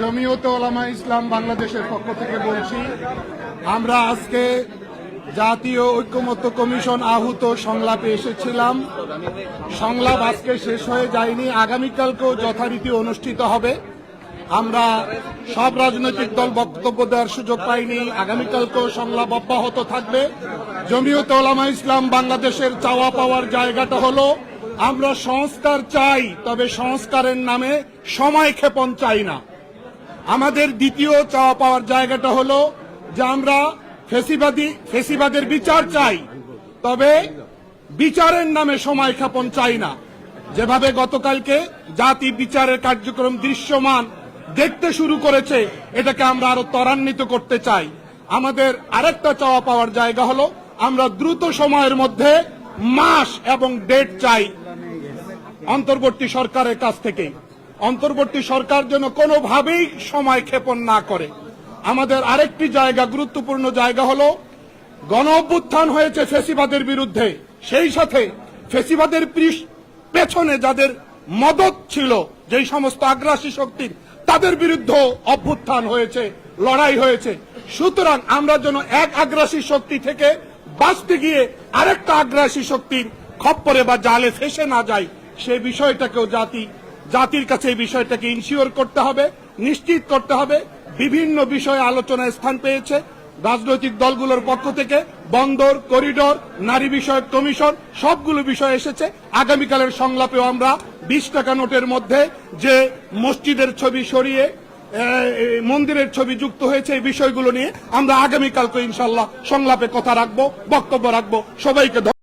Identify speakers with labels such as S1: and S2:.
S1: জমিয়ত ওলামা ইসলাম বাংলাদেশের পক্ষ থেকে বলছি, আমরা আজকে জাতীয় ঐক্যমত্য কমিশন আহুত সংলাপে এসেছিলাম। সংলাপ আজকে শেষ হয়ে যায়নি, আগামীকালকেও যথারীতি অনুষ্ঠিত হবে। আমরা সব রাজনৈতিক দল বক্তব্য দেওয়ার সুযোগ পাইনি, আগামীকালকেও সংলাপ অব্যাহত থাকবে। জমিয়ত ওলামা ইসলাম বাংলাদেশের চাওয়া পাওয়ার জায়গাটা হলো, আমরা সংস্কার চাই, তবে সংস্কারের নামে সময় ক্ষেপণ চাই না। আমাদের দ্বিতীয় চাওয়া পাওয়ার জায়গাটা হলো যে আমরা ফেসিবাদী, ফেসিবাদের বিচার চাই। তবে বিচারের নামে সময় ক্ষেপণ চাই না। যেভাবে গতকালকে জাতি বিচারের কার্যক্রম দৃশ্যমান দেখতে শুরু করেছে, এটাকে আমরা আরও ত্বরান্বিত করতে চাই। আমাদের আরেকটা চাওয়া পাওয়ার জায়গা হলো, আমরা দ্রুত সময়ের মধ্যে মাস এবং ডেট চাই অন্তর্বর্তী সরকারের কাছ থেকে। অন্তর্বর্তী সরকার যেন কোনোভাবেই সময় ক্ষেপণ না করে। আমাদের আরেকটি জায়গা, গুরুত্বপূর্ণ জায়গা হলো গণ অভ্যুত্থান হয়েছে ফেসিবাদের বিরুদ্ধে। সেই সাথে ফেসিবাদের পেছনে যাদের মদত ছিল, যেই সমস্ত আগ্রাসী শক্তির, তাদের বিরুদ্ধে অভ্যুত্থান হয়েছে, লড়াই হয়েছে। সুতরাং আমরা যেন এক আগ্রাসী শক্তি থেকে বাঁচতে গিয়ে আরেকটা আগ্রাসী শক্তির খপ্পরে বা জালে ফেসে না যায় সে বিষয়টাকেও জাতি জাতির কাছে এই বিষয়টাকে ইনশিওর করতে হবে, নিশ্চিত করতে হবে। বিভিন্ন বিষয়ে আলোচনায় স্থান পেয়েছে। রাজনৈতিক দলগুলোর পক্ষ থেকে বন্দর, করিডোর, নারী বিষয়ক কমিশন, সবগুলো বিষয় এসেছে। আগামীকালের সংলাপেও আমরা বিশ টাকা নোটের মধ্যে যে মসজিদের ছবি সরিয়ে মন্দিরের ছবি যুক্ত হয়েছে, এই বিষয়গুলো নিয়ে আমরা আগামীকালকে ইনশাল্লাহ সংলাপে কথা রাখব, বক্তব্য রাখব। সবাইকে।